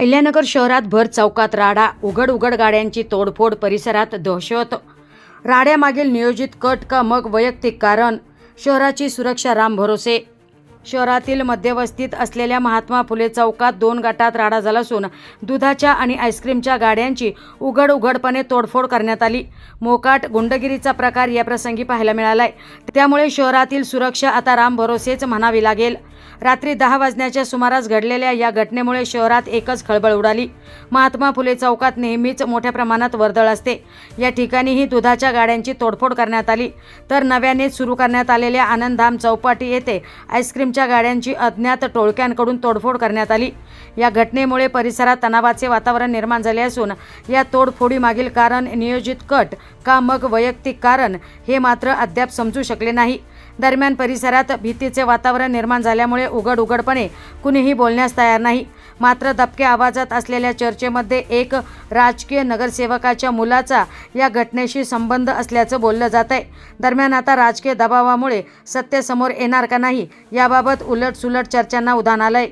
अहिल्यानगर शहरात भर चौकात राडा उघड उघड गाड्यांची तोडफोड परिसरात दहशत. राड्यामागील नियोजित कट का मग वैयक्तिक कारण? शहराची सुरक्षा राम भरोसे शहरातील मध्यवस्तीत असलेल्या महात्मा फुले चौकात दोन गटात राडा झाला असून दुधाच्या आणि आईस्क्रीमच्या गाड्यांची उघड उघडपणे तोडफोड करण्यात आली. मोकाट गुंडगिरीचा प्रकार या प्रसंगी पाहायला मिळालाय. त्यामुळे शहरातील सुरक्षा आता राम भरोसेच म्हणावी लागेल. रात्री दहा वाजण्याच्या सुमारास घडलेल्या या घटनेमुळे शहरात एकच खळबळ उडाली. महात्मा फुले चौकात नेहमीच मोठ्या प्रमाणात वर्दळ असते. या ठिकाणीही दुधाच्या गाड्यांची तोडफोड करण्यात आली. तर नव्याने सुरू करण्यात आलेल्या आनंदधाम चौपाटी येथे आईस्क्रीम आईस्क्रीमच्या गाड्यांची अज्ञात टोळक्यांकडून तोडफोड करण्यात आली. या घटनेमुळे परिसरात तणावाचे वातावरण निर्माण झाले असून या तोडफोडीमागील कारण नियोजित कट का मग वैयक्तिक कारण हे मात्र अद्याप समजू शकले नाही. दरम्यान परिसरात भीतीचे वातावरण निर्माण झाल्यामुळे उघड उघडपणे कुणीही बोलण्यास तयार नाही. मात्र दबक्या आवाजात असलेल्या चर्चेमध्ये एक राजकीय नगरसेवकाच्या मुलाचा या घटनेशी संबंध असल्याचं बोललं जात आहे दरम्यान आता राजकीय दबावामुळे सत्य समोर येणार का नाही याबाबत उलटसुलट चर्चांना उधाण आलंय.